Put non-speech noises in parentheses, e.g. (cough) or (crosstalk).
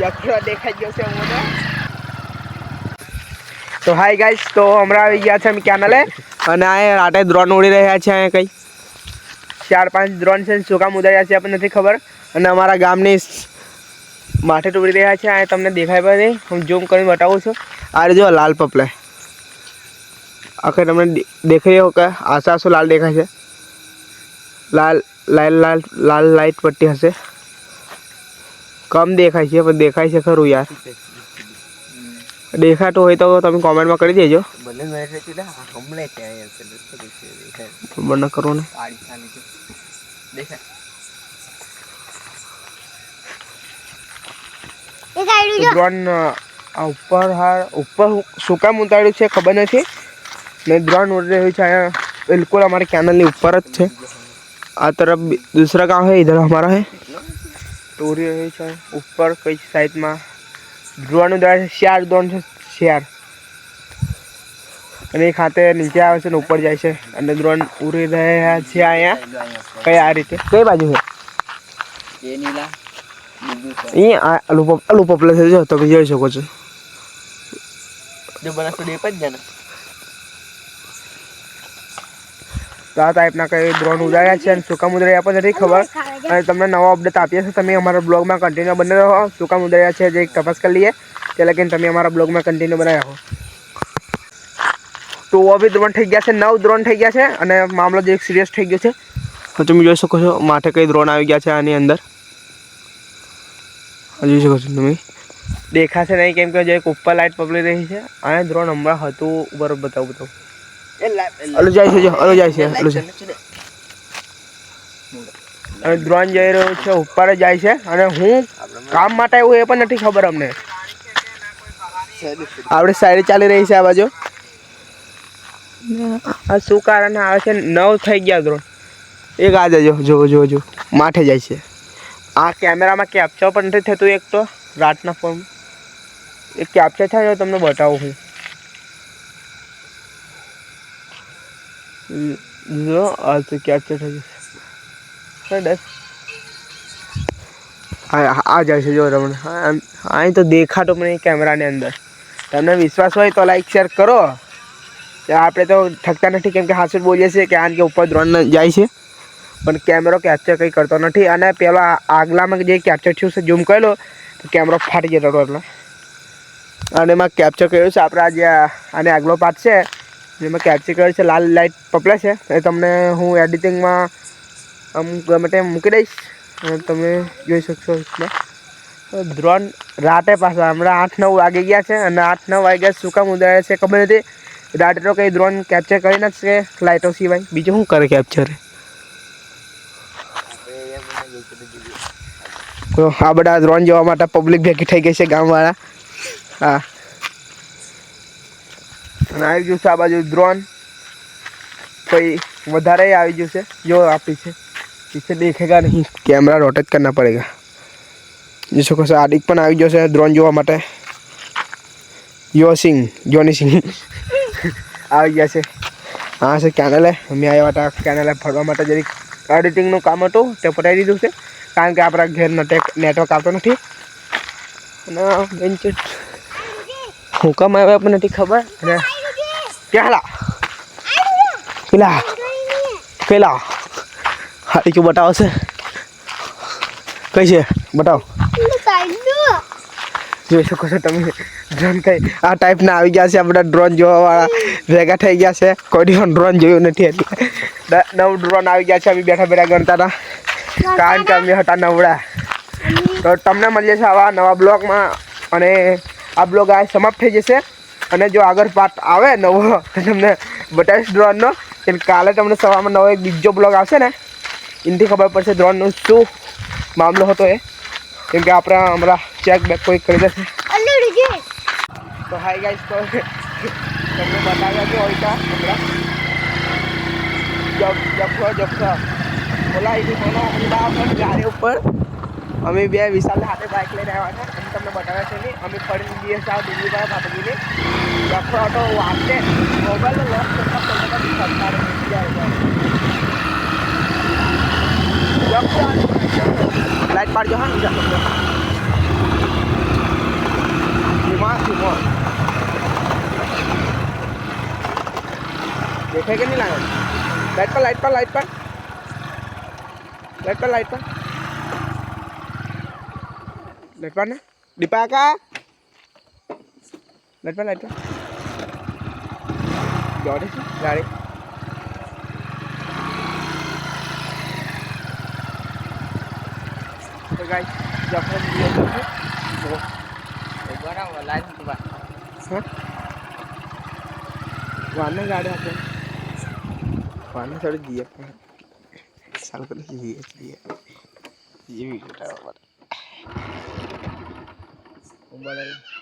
દેખાઈ ગયો છે મને તો હાય ગાઈસ તો હમણાં આવી ગયા છે અમે કેનલે અને આ રાતે ડ્રોન ઉડી રહ્યા છે અહીંયા કંઈ. ચાર પાંચ ડ્રોન છે શું કામ ઉડાડ્યા છે, આપણને નથી ખબર. અને અમારા ગામની માથે ઉડી રહ્યા છે, આ તમને દેખાય નહીં. હું ઝૂમ કરીને બતાવું છું. આ જો લાલ પપલે. આખે તમને દેખાઈ હો કે આશા શું લાલ દેખાય છે? લાલ લાલ લાલ લાલ લાઇટ પટ્ટી હશે. કમ દેખાય છે પણ દેખાય છે ખરું યાર. દેખાતો હોય તો તમે કોમેન્ટમાં કરી દેજો. ખબર ઉપર હાર ઉપર શું કામ ઉતાર્યું છે ખબર નથી. ને ડ્રોન ઉડી રહ્યું છે અહીંયા બિલકુલ અમારે કેનલની ઉપર જ છે. આ તરફ દૂસરા ગામ હે ઇધર અમારા હે. है તો ઉડી રહ્યું છે. ઉપર કઈ સાઈડમાં ઉડાડે છે. શિયાળ ડ્રોન છે. શિયાર અને એ ખાતે નીચે આવે છે ને ઉપર જાય છે. અને ડ્રોન ઉડી રહ્યા છે અહીંયા. કઈ આ રીતે? કઈ બાજુ છે? અલુપ પપ છે. જો તમે જોઈ શકો છો. જો બનાસ તો ડેપ જ ને. તો આ ટાઈપના કઈ ડ્રોન ઉડાડ્યા છે અને કામ ઉડાડ્યા પણ નથી ખબર. અને તમને નવો અપડેટ આપીએ છીએ, તમે અમારા બ્લોગમાં કન્ટિન્યુ બને રહો. સુકા ઉડાડ્યા છે જે તપાસ કરી લઈએ. તે લગીને તમે અમારા બ્લોગમાં કન્ટિન્યુ બનાવ્યા હો. તો અભી ડ્રોન થઈ ગયા છે, નવ ડ્રોન થઈ ગયા છે અને મામલો જે સિરિયસ થઈ ગયો છે. તો તમે જોઈ શકો છો, માથે કઈ ડ્રોન આવી ગયા છે આની અંદર. જોઈ શકો છો તમે. દેખાશે નહીં કેમ કે જે એક ઉપર લાઇટ પકડી રહી છે. અને ડ્રોન હમણાં હતું, બરોબર બતાવું બતાવું. અલુ જાય છે જો અલુ જાય છે અલુ અને ડ્રોન જઈ રહ્યો છે ઉપર જાય છે અને હું કામ માટે આવ્યું એ પણ નથી ખબર અમને. આપણે સાઈડ ચાલી રહી છે આ બાજુ. આ શું કારણ આવે છે? નવ થઈ ગયા ડ્રોન એક આ જજો જો જો જો માથે જાય છે. આ કેમેરામાં કેપ્ચર પણ નથી થતું એક તો રાતના ફોન એક કેપ્ચર થાય તમને બતાવું હું. આ તો કેપ્ચર થઈ જશે દસ આ જાય છે, જો તમને. અહીં તો દેખાતો પણ કેમેરાની અંદર. તમને વિશ્વાસ હોય તો લાઈક શેર કરો. આપણે તો થકતા નથી, કેમ કે હાસુર બોલીએ છીએ કે આન કે ઉપર ડ્રોન જાય છે. પણ કેમેરો કેપ્ચર કંઈ કરતો નથી. અને પહેલાં આગલામાં જે કેપ્ચર થયું છે ઝૂમ કરેલો તો કેમેરો ફાટી જતો હતો એટલે. અને એમાં કેપ્ચર કર્યું છે. આપણે આજે જે આને આગલો પાર્ટ છે. જેમાં કેપ્ચર કરે છે, લાલ લાઇટ પપલા છે. એ તમને હું એડિટિંગમાં અમુક ગમે તેમ મૂકી દઈશ. અને તમે જોઈ શકશો એમાં. ડ્રોન રાતે પાછા, હમણાં આઠ નવ વાગી ગયા છે અને આઠ નવ વાગ્યા શું કામ ઉદાડે છે ખબર નથી. રાતે તો કંઈ ડ્રોન કેપ્ચર કરી નાખશે લાઇટો સિવાય. બીજું શું કરે કેપ્ચર આ બધા ડ્રોન જોવા માટે પબ્લિક ભેગી થઈ ગઈ છે ગામવાળા. હા. અને આવી ગયું છે આ બાજુ ડ્રોન કોઈ વધારે આવી ગયું છે? જો આપી છે. પીછે દેખેગા નહીં. કેમેરા રોટેટ કરના પડેગા. જોઈ શકો છો આદિક પણ આવી ગયો છે ડ્રોન જોવા માટે. યો સિંહ જોની (laughs) સિંહ. આવી ગયા છે. હા છે કેનેલે અમે આવ્યા હતા કેનેલે ફરવા માટે. જરીક એડિટિંગનું કામ હતું તે પટાવી દીધું છે. કારણ કે આપણા ઘેર નેટવર્ક આવતો નથી. અને હું કામ આવ્યા પણ નથી ખબર? અને ક્યાં પેલા પેલા હાડી કે બતાવો છે કઈ છે બતાવો જોઈ શકો છો તમે ડ્રોન કઈ આ ટાઈપના આવી ગયા છે આ બધા ડ્રોન જોવાવાળા ભેગા થઈ ગયા છે કોઈ દિવસ ડ્રોન જોયું નથી એટલે નવું ડ્રોન આવી ગયા છે અમે બેઠા બેઠા ગણતા હતા કારણ કે અમે હતા નવડા તો તમને મળીએ છે આવા નવા બ્લોગમાં અને આ બ્લોગ આ સમાપ્ત થઈ જશે અને જો આગળ પાર્ટ આવે નવો તમને બતાવીશ ડ્રોનનો એટલે કાલે તમને સવારમાં નવો એક બીજો બ્લોગ આવશે ને એનાથી ખબર પડશે ડ્રોનનો શું મામલો હતો એ. કેમ કે આપણે હમણાં ચેક બેક કોઈ કરી દેશે તો હાઈ ગાઈસ તો તમને બતાવ્યા કે હોય હમણાં. જપો જપો બોલા અહીંથી બોલો અમદાવાદ ગાડી ઉપર. અમે બે વિશાલ હાથે બાઇક લઈને આવ્યા હતા અને તમને બતાવ્યા છે નહીં. અમે ફરી દિવસ આ દિલ્હી ఎప్పుడో అంటే మొబైల్లో లాక్ చేసినప్పుడు పడతారు లైట్ పాడు చూడండి ఇంకా देखे के नहीं लाए लाइट पर लाइट पर लाइट पर लाइट पर लाइट पर लाइट पर ना डिपा का લાઈટ પર લાઈટ પર ને દીપા કા લાઈટ પર લાઈટ પર જોડે છે ગાડી તો ગાઈસ જો આપણે વીડિયો જોશું જો બરાબર લાઈન તું બા હા વાને ગાડી આપણે વાને થોડી જઈએ પણ ચાલ કરી જઈએ જઈએ જઈએ વીડિયો ઊભા રહે